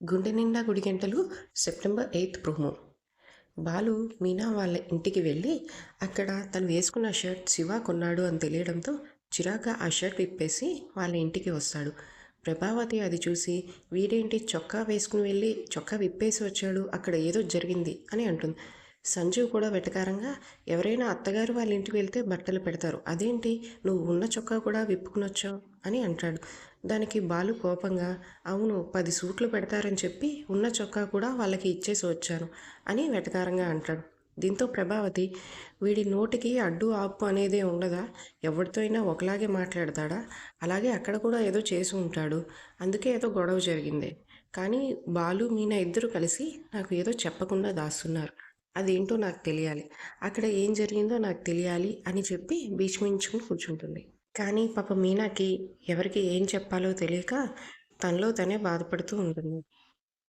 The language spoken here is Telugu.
Gunde Ninda Gudi Gantalu September eighth promo. Balu Meena వాళ్ళ ఇంటికి వెళ్ళి అక్కడ తను వేసుకున్న షర్ట్ శివ కొన్నాడు అని తెలియడంతో చిరాగ్గా ఆ షర్ట్ విప్పేసి వాళ్ళ ఇంటికి వస్తాడు. ప్రభావతి అది చూసి వీడేంటి చొక్కా వేసుకుని వెళ్ళి చొక్కా విప్పేసి వచ్చాడు? అక్కడ ఏదో జరిగింది అని అంటుంది. సంజీవ్ కూడా వెటకారంగా ఎవరైనా అత్తగారు వాళ్ళ ఇంటికి వెళ్తే బట్టలు పెడతారు. అదేంటి? నువ్వు ఉన్న చొక్కా కూడా విప్పుకునొచ్చావు? అని అంటాడు. దానికి బాలు కోపంగా అవును పది సూట్లు పెడతారని చెప్పి ఉన్న చొక్కా కూడా వాళ్ళకి ఇచ్చేసి వచ్చాను అని వెటకారంగా అంటాడు. దీంతో ప్రభావతి వీడి నోటికి అడ్డు ఆపు అనేదే ఉండదా? ఎవరితో అయినా ఒకలాగే మాట్లాడతాడా? అలాగే అక్కడ కూడా ఏదో చేసి ఉంటాడు. అందుకే ఏదో గొడవ జరిగింది. కానీ బాలు మీనా ఇద్దరు కలిసి నాకు ఏదో చెప్పకుండా దాస్తున్నారు. అదేంటో నాకు తెలియాలి. అక్కడ ఏం జరిగిందో నాకు తెలియాలి అని చెప్పి బీచ్మించుకుని కూర్చుంటుంది. కానీ పాప మీనాకి ఎవరికి ఏం చెప్పాలో తెలియక తనలో తనే బాధపడుతూ ఉంటుంది.